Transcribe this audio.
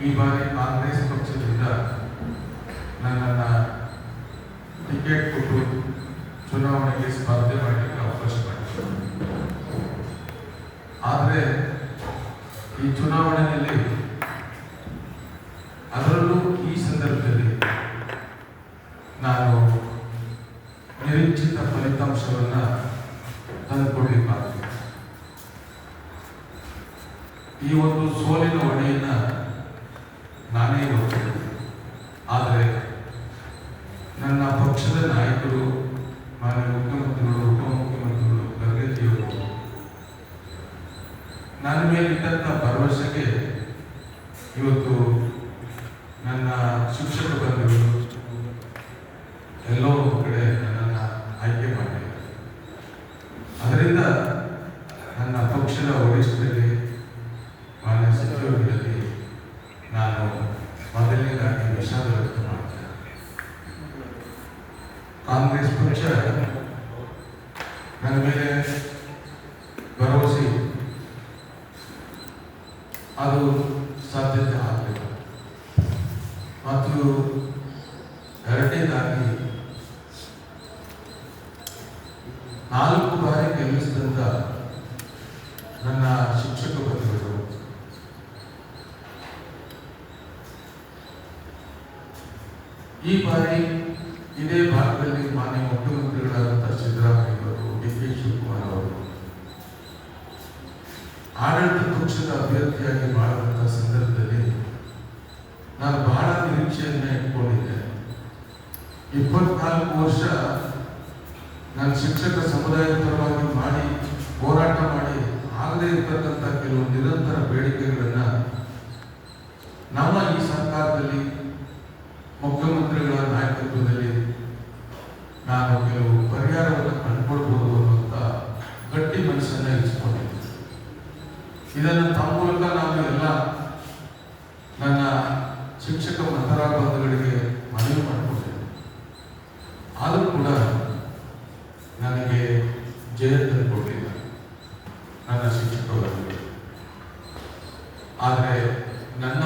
ಈ ಬಾರಿ ಕಾಂಗ್ರೆಸ್ ಪಕ್ಷದಿಂದ ನನ್ನನ್ನು ಟಿಕೆಟ್ ಕೊಟ್ಟು ಚುನಾವಣೆಗೆ ಸ್ಪರ್ಧೆ ಮಾಡಲಿಕ್ಕೆ ಅವಕಾಶ ಮಾಡಿದ್ದೆ ಆದರೆ ಈ ಚುನಾವಣೆಯಲ್ಲಿ ಅದರಲ್ಲೂ ಈ ಸಂದರ್ಭದಲ್ಲಿ ನಾನು ನಿರೀಕ್ಷಿತ ಫಲಿತಾಂಶವನ್ನು ತಂದುಕೊಡ್ಲಿಕ್ಕಾಗಲಿಲ್ಲ ಈ ಒಂದು ಸೋಲಿನ ಹೊಣೆಯನ್ನ ನಾನೇ ಹೊತ್ತಿದ್ದೆ ಆದರೆ ನನ್ನ ಪಕ್ಷದ ನಾಯಕರು, ಮಾನ್ಯ ಮುಖ್ಯಮಂತ್ರಿಗಳು, ಉಪಮುಖ್ಯಮಂತ್ರಿಗಳು ಖರ್ಗೆಜಿಯವರು ನನ್ನ ಮೇಲಿಟ್ಟಂಥ ಭರವಸೆಗೆ ಇವತ್ತು ನನ್ನ ಶಿಕ್ಷಕ ಬಂಧುಗಳು ಎಲ್ಲೋ ಕಡೆ ನನ್ನನ್ನು ಆಯ್ಕೆ ಮಾಡಿದ್ದಾರೆ. ಅದರಿಂದ ನನ್ನ ಪಕ್ಷದ ವರಿಷ್ಠರಿಗೆ ಕಾಂಗ್ರೆಸ್ ಪಕ್ಷ ನನ್ನ ಮೇಲೆ ಭರವಸೆ. ಅದು ಸಾಧ್ಯತೆ ಆಗಲಿಲ್ಲ ಮತ್ತು ಎರಡನೇದಾಗಿ, ನಾಲ್ಕು ಬಾರಿ ಗೆಲ್ಲಿಸಿದಂಥ ನನ್ನ ಶಿಕ್ಷಕ ಬಂಧುಗಳು ಈ ಬಾರಿ ಇದೇ ಭಾಗದಲ್ಲಿ ಮಾನ್ಯ ಮುಖ್ಯಮಂತ್ರಿಗಳಾದಂಥ ಸಿದ್ದರಾಮಯ್ಯ ಅವರು ಡಿ ಕೆ ಶಿವಕುಮಾರ್ ಅವರು. ಆಡಳಿತ ಪಕ್ಷದ ಅಭ್ಯರ್ಥಿಯಾಗಿ ಮಾಡುವಂಥ ಸಂದರ್ಭದಲ್ಲಿ ನಾನು ಬಹಳ ನಿರೀಕ್ಷೆಯನ್ನ ಇಟ್ಕೊಂಡಿದ್ದೆ. ಇಪ್ಪತ್ನಾಲ್ಕು ವರ್ಷ ನಾನು ಶಿಕ್ಷಕ ಸಮುದಾಯದ ಪರವಾಗಿ ಮಾಡಿ, ಹೋರಾಟ ಮಾಡಿ, ಆಗದೇ ಇರತಕ್ಕಂಥ ಕೆಲವು ನಿರಂತರ ಬೇಡಿಕೆಗಳನ್ನ ನಮ್ಮ ಈ ಸರ್ಕಾರದಲ್ಲಿ ಇದನ್ನು ತಮ್ಮ ಮೂಲಕ ನಾನು ಎಲ್ಲ ನನ್ನ ಶಿಕ್ಷಕ ಮತರ ಬಂಧುಗಳಿಗೆ ಮನವಿ ಮಾಡಿಕೊಟ್ಟಿದ್ದೆ ಆದರೂ ಕೂಡ ನನಗೆ ಜಯ ತಂದುಕೊಟ್ಟಿಲ್ಲ ನನ್ನ ಶಿಕ್ಷಕ ಬಂಧುಗಳು ಆದರೆ ನನ್ನ